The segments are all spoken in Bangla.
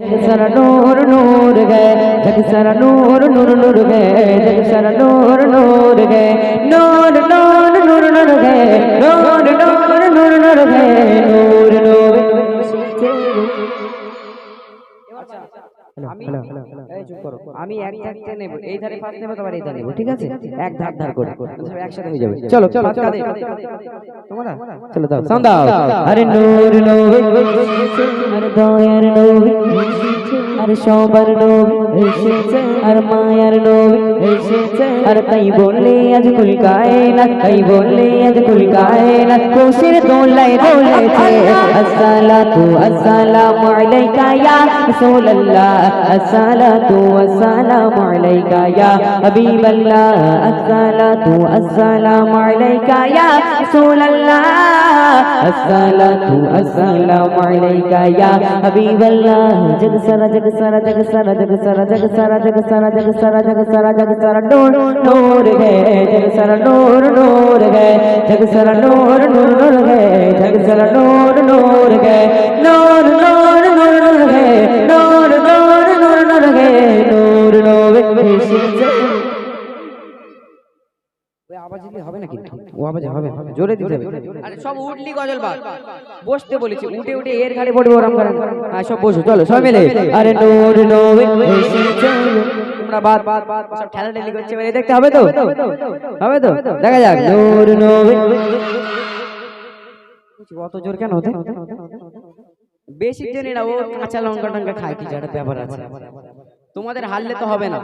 जग सारा नूर नूर गए जग सारा नूर नूर नूर गए जग सारा नूर नूर गए नूर नूर नूर नूर गए नूर नूर नूर नूर गए नूर नूर আমি আমি এক ধাক্কা নেব এই ধারে পাঁচ নেব তোমার এই ধারে নেব ঠিক আছে এক ধার ধার করে একসাথে হয়ে যাবে চলো চলো চলো তোমার চলো দাও সাউন্ড দাও আরে নূর নবী আরে দয়ার নবী আরে সবার নবী এসেছে আর মায়ার নবী এসেছে আর তাই বললে আজ কুল না তাই বললে আজ কুল না খুশির দোলায় দোলেছে আসসালাতু আসসালামু আলাইকা ইয়া রাসূলুল্লাহ الصلاة والسلام عليك يا حبيب الله الصلاة والسلام عليك يا رسول الله الصلاة والسلام عليك يا حبيب الله جگ سرا جگ سرا جگ سرا جگ سرا جگ سرا جگ سرا جگ سرا جگ سرا جگ سرا ڈور ڈور گئے جگ سرا ڈور ڈور گئے جگ سرا ڈور ڈور ڈور گئے جگ سرا ڈور ڈور گئے نور نور نور گئے দেখতে হবে তো? হবে তো দেখা যাক। বেশি জানি না ও কাঁচা লঙ্কা টঙ্কা খায় কি যারা ব্যাপার আছে? তোমাদের হারলে তো হবে না।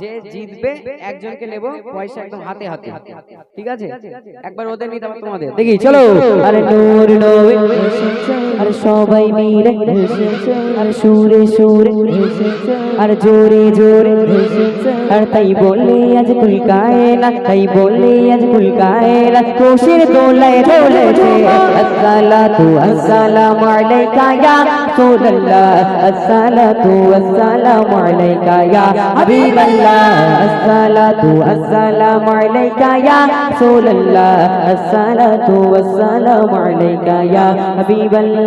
যে জিতবে একজনকে নেব পয়সা একদম হাতে হাতে। ঠিক আছে? একবার ওদের নিতে তোমাদের। দেখি চলো। আরে নূর নবী আর সবাই মিলে আর সুরে সুরে আর জোরে জোরে আর তাই বলে আজ তুই গায়ে না তাই বলে আজ তুই গায়ে না কোষের দোলায় দোলেছে আসসালাতু আসসালামু আলাইকা ইয়া রাসূলুল্লাহ আসসালাতু আসসালামু আলাইকা ইয়া হাবিবাল্লাহ আসসালাতু আসসালামু আলাইকা ইয়া রাসূলুল্লাহ আসসালাতু আসসালামু আলাইকা ইয়া হাবিবাল্লাহ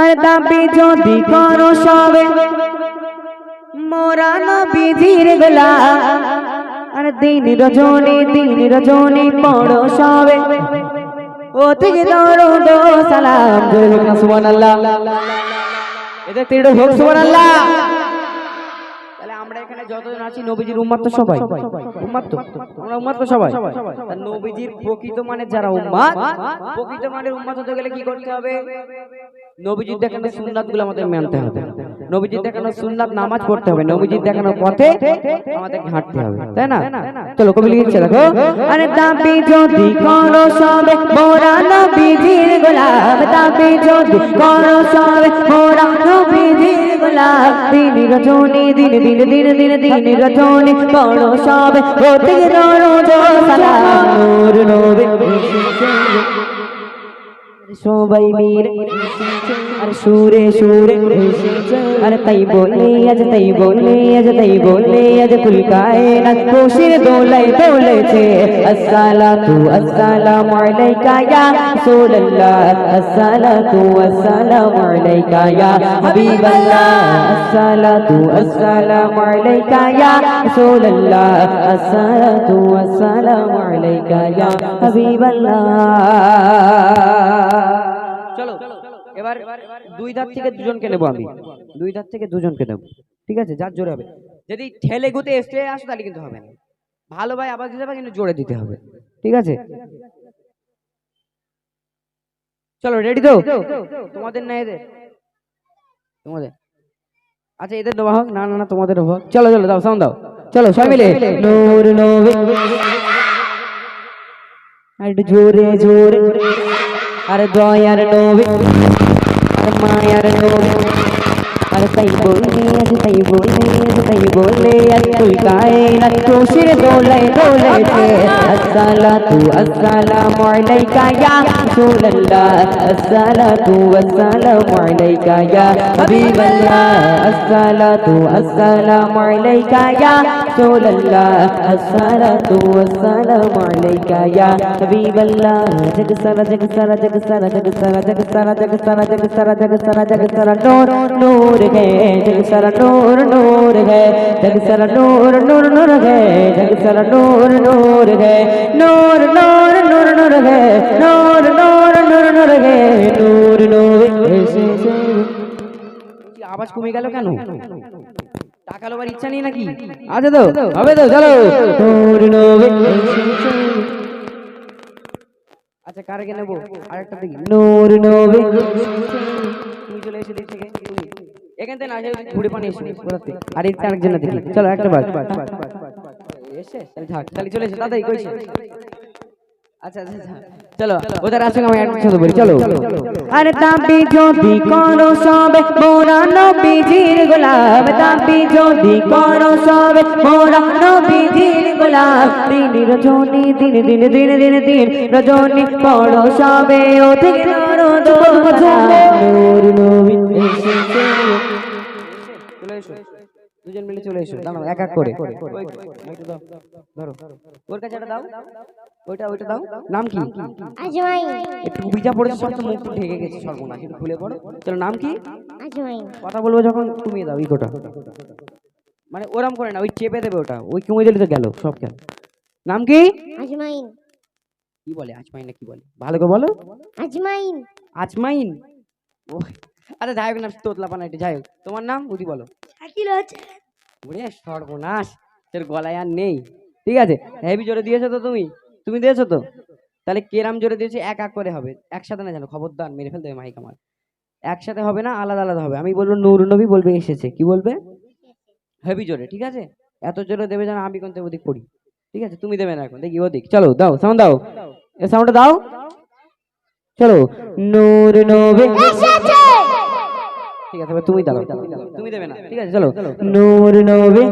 আর দাবি যদি করো সবে, মোরা নবীজির গোলা আর দিন রজনী দিন রজনী পড়ো সবে। ও থেকে দরুদ সালাম। জয় হোক সুবহানাল্লাহ। এদের তিরো হোক, সুবহানাল্লাহ। যতজন আছি, নবীজির উম্মাত তো সবাই। উম্মাত তো? আমরা উম্মাত তো সবাই। নবীজির প্রকৃত মানে যারা উম্মাত প্রকৃত মানের উম্মাত হতে গেলে কি করতে হবে? নবীজির দেখানো সুন্নাতগুলো আমাদের মানতে হবে। নবীজির দেখানো সুন্নাত নামাজ পড়তে হবে নবীজির দেখানো পথে আমাদেরকে হাঁটতে হবে তাই না? চলো কবি লিখছে দেখো আরে দাবি যদি করো সবে মোরা নবীজির গোলাপ দাবি যদি করো সবে মোরা নবীজির গোলাপ দিন রজনী দিন দিন দিন দিন দিন রজনী পড়ো সবে থেকে দরুদ সালাম নূর নবী। সবাই মিলে সুরে সুরে আর তাই বলে, আজ তাই বলে, আজ তাই বলে, আজ কুল কায়না কোশির দোলাই দোলেছে। আসসালাতু আসসালামু আলাইকা ইয়া রাসূলুল্লাহ। আসসালাতু আসসালামু আলাইকা ইয়া হাবিবাল্লাহ। আসসালাতু আসসালামু আলাইকা ইয়া রাসূলুল্লাহ। আসসালাতু আসসালামু আলাইকা ইয়া হাবিবাল্লাহ। এবার দুই ধার থেকে দুজনকে নেব আমি। দুই ধার থেকে দুজনকে নেব। ঠিক আছে যার জোরে হবে। যদি ঠেলে গুতে এসে আসো তাহলে কিন্তু হবে না। ভালো ভাই আবার দিতে হবে কিন্তু জোরে দিতে হবে। ঠিক আছে? চলো রেডি তো? তোমাদের না এদের? তোমাদের? আচ্ছা এদের দেওয়া হোক না না না তোমাদের হোক। চলো চলো দাও সাউন্ড দাও। চলো সবাই মিলে। নূর নবী। আর একটু জোরে জোরে। আর দয়ার নবী আর মায়ার নবী আর তাই বললে আজ তাই বললে আজ তাই বললে আজ তুই গায়ে না কোশির দোলায় দোলেছে আসসালাতু আসসালামু আলাইকা ইয়া রাসূলুল্লাহ। আসসালাতু আসসালামু আলাইকা ইয়া হাবিবাল্লাহ। আসসালাতু আসসালামু আলাইকা ইয়া رسول الله الصلاة والسلام عليك يا حبيب الله جگ سر جگ سر جگ سر جگ سر جگ سر جگ سر جگ سر جگ سر جگ سر نور نور ہے جگ سر نور نور ہے جگ سر نور نور نور ہے جگ سر نور نور ہے نور نور نور نور ہے نور نور نور نور ہے নূর নূর আওয়াজ কমে গেল কেন টাকা লোবার ইচ্ছা নেই নাকি? আছে তো? হবে তো চলো। আচ্ছা কারকে নেব? আরেকটা দেখি। নূর নবী তুমি চলে এসে দিক থেকে। এখান থেকে না ঘুরে পানি এসে ঘোরাতে আর ইচ্ছা আরেকজন দেখি চলো একটা বার এসে থাক তাহলে চলে এসে। দাদাই কইছে আচ্ছা আচ্ছা।, আচ্ছা। চলো ওদের আছে আমি একটা কথা বলি চলো। আর তাপি যদি করো সবে মোরা নবীজির গোলাপ। তাপি যদি করো সবে মোরা নবীজির গোলাপ। দিন রজনী দিন দিন দিন দিন দিন রজনী পড়ো সবে। ও থেকে নূর নবী। এসেছে চলে এসো। দুজন মিলে চলে এসো। দাঁড়াও এক এক করে। ওই, ওইটা দাও, ধরো। ওর কাছে একটা দাও। ওইটা ওইটা দাও। নাম কি? আজমাইন। একটু বিজা পড়েছে সব মুখ ঢেকে গেছে সর্বনাশ। একটু খুলে পড়ো। চলো নাম কি? আজমাইন। কথা বলব যখন তুমি দাও ইগোটা। মানে ওরম করে না ওই চেপে দেবে ওটা। ওই কমে দিলে তো গেল সব গেল। নাম কি? আজমাইন। কি বলে আজমাইন না কি বলে? ভালো করে বলো। আজমাইন। আজমাইন? ও আরে যাই হোক না তোতলা পানা এটা যাই হোক। তোমার নাম? উদি বলো। শাকিল হচ্ছে? ওরে সর্বনাশ তোর গলায় আর নেই। ঠিক আছে হেভি জোরে দিয়েছ তো তুমি? তুমি দিয়েছ তো? তাহলে কেরাম জোরে দিয়েছি এক এক করে হবে। একসাথে না জানো খবরদার মেরে ফেলতে হবে মাইক আমার। একসাথে হবে না আলাদা আলাদা হবে। আমি বলব নূর নবী বলবে এসেছে। কি বলবে? হেভি জোরে ঠিক আছে? এত জোরে দেবে যেন আমি কোনতে ওদিক পড়ি। ঠিক আছে তুমি দেবে না এখন। দেখি ওদিক। চলো দাও সাউন্ড দাও। এ সাউন্ডটা দাও। চলো নূর নবী ঠিক আছে তুমি দাও তুমি দেবে না। ঠিক আছে চলো। নূর নবী